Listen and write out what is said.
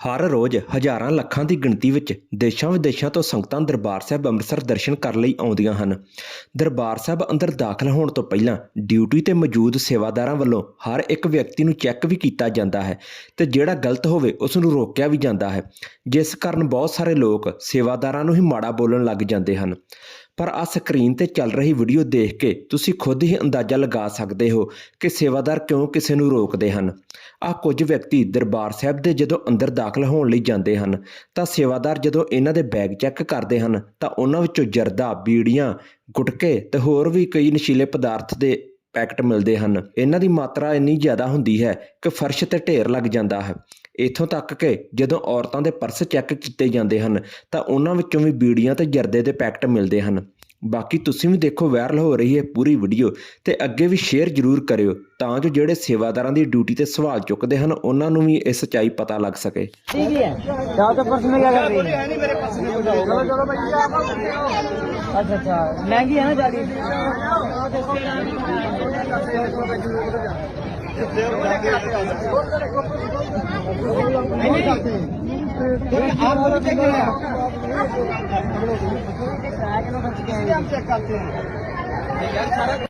ਹਰ ਰੋਜ਼ ਹਜ਼ਾਰਾਂ ਲੱਖਾਂ ਦੀ ਗਿਣਤੀ ਵਿੱਚ ਦੇਸ਼ਾਂ ਵਿਦੇਸ਼ਾਂ ਤੋਂ ਸੰਗਤਾਂ ਦਰਬਾਰ ਸਾਹਿਬ ਅੰਮ੍ਰਿਤਸਰ ਦਰਸ਼ਨ ਕਰਨ ਲਈ ਆਉਂਦੀਆਂ ਹਨ। ਦਰਬਾਰ ਸਾਹਿਬ ਅੰਦਰ ਦਾਖਲ ਹੋਣ ਤੋਂ ਪਹਿਲਾਂ ਡਿਊਟੀ ਤੇ ਮੌਜੂਦ ਸੇਵਾਦਾਰਾਂ ਵੱਲੋਂ ਹਰ ਇੱਕ ਵਿਅਕਤੀ ਨੂੰ ਚੈੱਕ ਵੀ ਕੀਤਾ ਜਾਂਦਾ ਹੈ ਤੇ ਜਿਹੜਾ ਗਲਤ ਹੋਵੇ ਉਸ ਨੂੰ ਰੋਕਿਆ ਵੀ ਜਾਂਦਾ ਹੈ, ਜਿਸ ਕਾਰਨ ਬਹੁਤ ਸਾਰੇ ਲੋਕ ਸੇਵਾਦਾਰਾਂ ਨੂੰ ਹੀ ਮਾੜਾ ਬੋਲਣ ਲੱਗ ਜਾਂਦੇ ਹਨ। ਪਰ ਆ ਸਕਰੀਨ ਤੇ ਚੱਲ ਰਹੀ ਵੀਡੀਓ ਦੇਖ ਕੇ ਤੁਸੀਂ ਖੁਦ ਹੀ ਅੰਦਾਜ਼ਾ ਲਗਾ ਸਕਦੇ ਹੋ ਕਿ ਸੇਵਾਦਾਰ ਕਿਉਂ ਕਿਸੇ ਨੂੰ ਰੋਕਦੇ ਹਨ। ਆ ਕੁਝ ਵਿਅਕਤੀ ਦਰਬਾਰ ਸਾਹਿਬ ਦੇ ਜਦੋਂ ਅੰਦਰ ਦਾਖਲ ਹੋਣ ਲਈ ਜਾਂਦੇ ਹਨ, ਤਾਂ ਸੇਵਾਦਾਰ ਜਦੋਂ ਇਹਨਾਂ ਦੇ ਬੈਗ ਚੈੱਕ ਕਰਦੇ ਹਨ, ਤਾਂ ਉਹਨਾਂ ਵਿੱਚੋਂ ਜਰਦਾ, ਬੀੜੀਆਂ, ਗੁਟਕੇ ਤੇ ਹੋਰ ਵੀ ਕਈ ਨਸ਼ੀਲੇ ਪਦਾਰਥ ਦੇ ਪੈਕਟ ਮਿਲਦੇ ਹਨ। ਇਹਨਾਂ ਦੀ ਮਾਤਰਾ ਇੰਨੀ ਜ਼ਿਆਦਾ ਹੁੰਦੀ ਹੈ ਕਿ ਫਰਸ਼ ਤੇ ਢੇਰ ਲੱਗ ਜਾਂਦਾ ਹੈ। ਇਥੋਂ ਤੱਕ ਕਿ ਜਦੋਂ ਔਰਤਾਂ ਦੇ ਪਰਸ ਚੈੱਕ ਕੀਤੇ ਜਾਂਦੇ ਹਨ, ਤਾਂ ਉਹਨਾਂ ਵਿੱਚੋਂ ਵੀ ਬੀੜੀਆਂ ਤੇ ਜਰਦੇ ਦੇ ਪੈਕਟ ਮਿਲਦੇ ਹਨ। ਬਾਕੀ ਤੁਸੀਂ ਵੀ ਦੇਖੋ ਵਾਇਰਲ ਹੋ ਰਹੀ ਹੈ ਪੂਰੀ ਵੀਡੀਓ ਤੇ ਅੱਗੇ ਵੀ ਸ਼ੇਅਰ ਜ਼ਰੂਰ ਕਰਿਓ ਤਾਂ ਜੋ ਜਿਹੜੇ ਸੇਵਾਦਾਰਾਂ ਦੀ ਡਿਊਟੀ ਤੇ ਸਵਾਲ ਚੁੱਕਦੇ ਹਨ ਉਹਨਾਂ ਨੂੰ ਵੀ ਇਹ ਸੱਚਾਈ ਪਤਾ ਲੱਗ ਸਕੇ ठीक है जाओ तो पर्स में क्या कर रही है चलो चलो भैया अच्छा अच्छा महंगी है ना जाली आप बोलो चेक चेक करते हैं